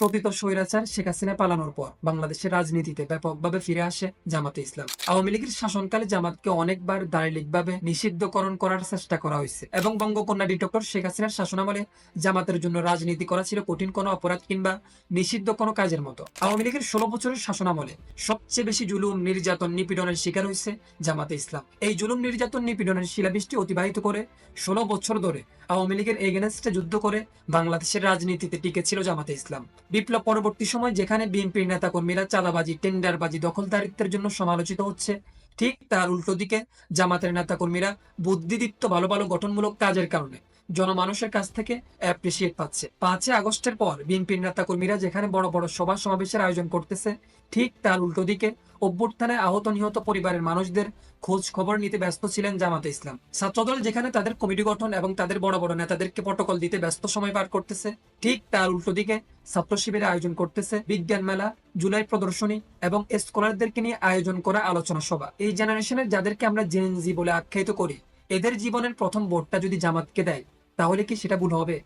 প্রতীত স্বৈরাচার শেখ হাসিনা পালানোর পর বাংলাদেশের রাজনীতিতে ব্যাপকভাবে ফিরে আসে জামাতে ইসলাম। আওয়ামী লীগের শাসনকালে জামাতকে অনেকবার দারিলিকভাবে নিষিদ্ধকরণ করার চেষ্টা করা হয়েছে এবং বঙ্গকন্যা ডক্টর শেখ হাসিনার শাসনামলে জামাতের জন্য রাজনীতি করা ছিল কঠিন কোনো অপরাধ কিংবা নিষিদ্ধ কোনো কাজের মতো। আওয়ামী লীগের ষোলো বছরের শাসনামলে সবচেয়ে বেশি জুলুম, নির্যাতন, নিপীড়নের শিকার হয়েছে জামাতে ইসলাম। এই জুলুম, নির্যাতন, নিপীড়নের শিলাবৃষ্টি অতিবাহিত করে ষোলো বছর ধরে আওয়ামী লীগের এগেনস্টে যুদ্ধ করে বাংলাদেশের রাজনীতিতে টিকে ছিল জামাতে ইসলাম। বিপ্লব পরবর্তী সময় যেখানে বিএনপির নেতাকর্মীরা চাঁদাবাজি, টেন্ডারবাজি, দখলদারিত্বের জন্য সমালোচিত হচ্ছে। ঠিক তার উল্টো দিকে জামাতের নেতাকর্মীরা বুদ্ধিদীপ্ত, ভালো ভালো, গঠনমূলক কাজের কারণে জনমানুষের কাছ থেকে অ্যাপ্রিসিয়েট পাচ্ছে। পাঁচই আগস্টের পর বিএনপির নেতাকর্মীরা যেখানে বড় বড় সভা সমাবেশের আয়োজন করতেছে, ঠিক তার উল্টো দিকে অভ্যুত্থানে আহত, নিহত পরিবারের মানুষদের খোঁজ খবর নিতে ব্যস্ত ছিলেন জামাতে ইসলাম। ছাত্রদল যেখানে তাদের কমিটি গঠন এবং তাদের বড় বড় নেতাদেরকে প্রটোকল দিতে ব্যস্ত সময় পার করতেছে, ঠিক তার উল্টো দিকে ছাত্র শিবিরের আয়োজন করতেছে বিজ্ঞান মেলা, জুলাই প্রদর্শনী এবং স্কলারদেরকে নিয়ে আয়োজন করা আলোচনা সভা। এই জেনারেশনের যাদেরকে আমরা জেনজি বলে আখ্যায়িত করি, এদের জীবনের প্রথম ভোটটা যদি জামাতকে দেয়, তাহলে কি সেটা ভুল হবে?